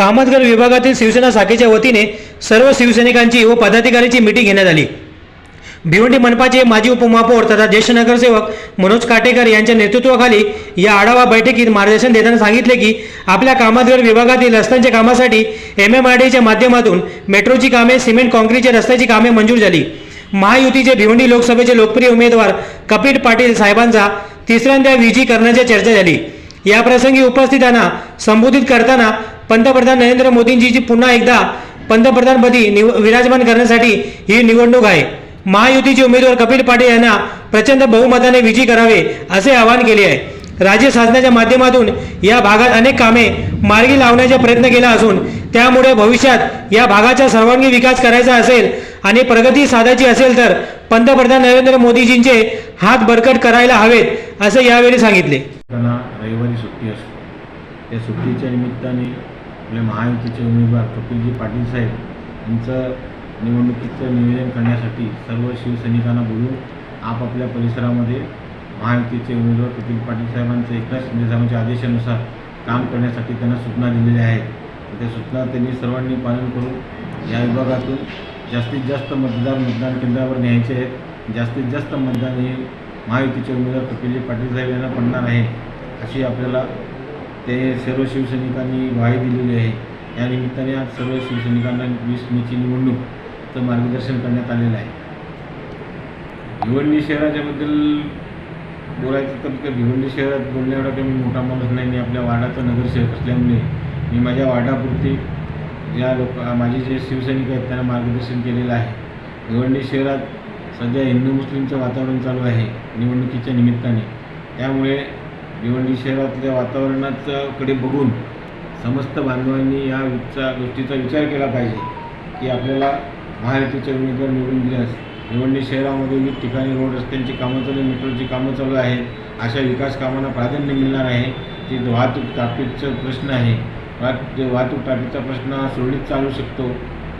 कामतगर विभागातील शिवसेना शाखेच्या वतीने सर्व शिवसैनिकांची व पदाधिकाऱ्यांची मिटिंग घेण्यात आली. भिवंडी मनपाचे माजी उपमहापौर तथा ज्येष्ठ नगरसेवक मनोज काटेकर यांच्या नेतृत्वाखाली या आढावा बैठकीत मार्गदर्शन देताना सांगितले की आपल्या कामतगर विभागातील रस्त्यांच्या कामासाठी एम एम आर डीच्या माध्यमातून मेट्रोची कामे सिमेंट काँक्रीटच्या रस्त्याची कामे मंजूर झाली. महायुतीचे भिवंडी लोकसभेचे लोकप्रिय उमेदवार कपिल पाटील साहेबांचा तिसऱ्यांदा विजयी करण्याची चर्चा झाली. या प्रसंगी उपस्थितांना संबोधित करताना पंतप्रधान नरेंद्र मोदींची पुन्हा एकदा पंतप्रधानपदी निव विराजमान करण्यासाठी ही निवडणूक आहे. महायुतीचे उमेदवार कपिल पाटील यांना प्रचंड बहुमताने विजयी करावे असे आवाहन केले आहे. राज्य शासनाच्या माध्यमातून या भागात अनेक कामे मार्गी लावण्याचा प्रयत्न केला असून त्यामुळे भविष्यात या भागाचा सर्वांगीण विकास करायचा असेल आणि प्रगती साधायची असेल तर पंतप्रधान नरेंद्र मोदीजींचे हात बरकट करायला हवेत असे यावेळी सांगितले. रविवारी सुट्टी असते. त्या सुट्टीच्या निमित्ताने आपले महायुतीचे उमेदवार कपिलजी पाटील साहेब यांचं निवडणुकीचं नियोजन करण्यासाठी सर्व शिवसैनिकांना बोलून आपापल्या परिसरामध्ये महायुतीचे उमेदवार कपिल पाटील साहेबांचे एकनाथ शिंदे साहेबांच्या आदेशानुसार काम करण्यासाठी त्यांना सूचना दिलेल्या आहेत. त्या सूचना त्यांनी सर्वांनी पालन करून या विभागातून जास्तीत जास्त मतदार मतदान केंद्रावर न्यायचे आहेत. जास्तीत जास्त मतदान हे महायुतीचे उमेदवार कपिलजी पाटील साहेब यांना पडणार आहे अशी आपल्याला ते सर्व शिवसैनिकांनी ग्वाही दिलेली आहे. या निमित्ताने आज सर्व शिवसैनिकांना वीस मेची निवडणूकचं मार्गदर्शन करण्यात आलेलं आहे. भिवंडी शहराच्याबद्दल बोलायचं तर भिवंडी शहरात बोलण्या काही मी मोठा माणूस नाही. मी आपल्या वार्डाचा नगरसेवक असल्यामुळे मी माझ्या वार्डापुरती ज्या लोक माझे जे शिवसैनिक आहेत त्यांना मार्गदर्शन केलेलं आहे. भिवंडी शहरात सध्या हिंदू मुस्लिमचं वातावरण चालू आहे निवडणुकीच्या निमित्ताने. त्यामुळे भिवंडी शहरातल्या वातावरणाच्याकडे बघून समस्त बांधवांनी या विचा गोष्टीचा विचार केला पाहिजे की आपल्याला महायुतीचे उमेदवार निवडून दिल्यास भिवंडी शहरामध्ये विविध ठिकाणी रोड रस्त्यांची कामं चालू मेट्रोची कामं चालू आहेत अशा विकास कामांना प्राधान्य मिळणार आहे. ती वाहतूक ट्रॅफिकचा प्रश्न आहे. वाहत वाहतूक ट्रॅफिकचा प्रश्न सुरळीत चालू शकतो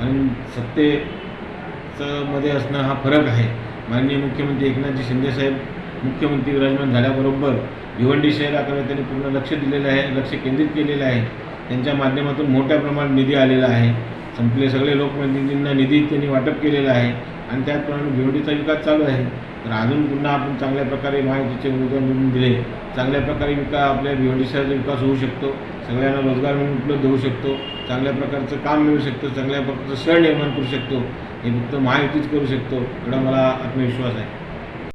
आणि सत्तेचं मध्ये असणं हा फरक आहे. माननीय मुख्यमंत्री एकनाथजी शिंदेसाहेब मुख्यमंत्री विराजमान झाल्याबरोबर भिवंडी शहराकडे त्यांनी पूर्ण लक्ष दिलेलं आहे लक्ष केंद्रित केलेलं आहे. त्यांच्या माध्यमातून मोठ्या प्रमाणात निधी आलेला आहे. संपले सगळे लोकप्रतिनिधींना निधी त्यांनी वाटप केलेला आहे आणि त्याचप्रमाणे भिवंडीचा विकास चालू आहे. तर अजून पुन्हा आपण चांगल्या प्रकारे माहितीचे उमेदवार निवडून दिले. चांगल्या प्रकारे विकास आपल्या भिवंडी शहराचा विकास होऊ शकतो. सगळ्यांना रोजगार मिळून उपलब्ध होऊ शकतो. चांगल्या प्रकारचं काम मिळू शकतं. चांगल्या प्रकारचं सण निर्माण करू शकतो. हे फक्त महायुतीच करू शकतो. एवढा मला आत्मविश्वास आहे.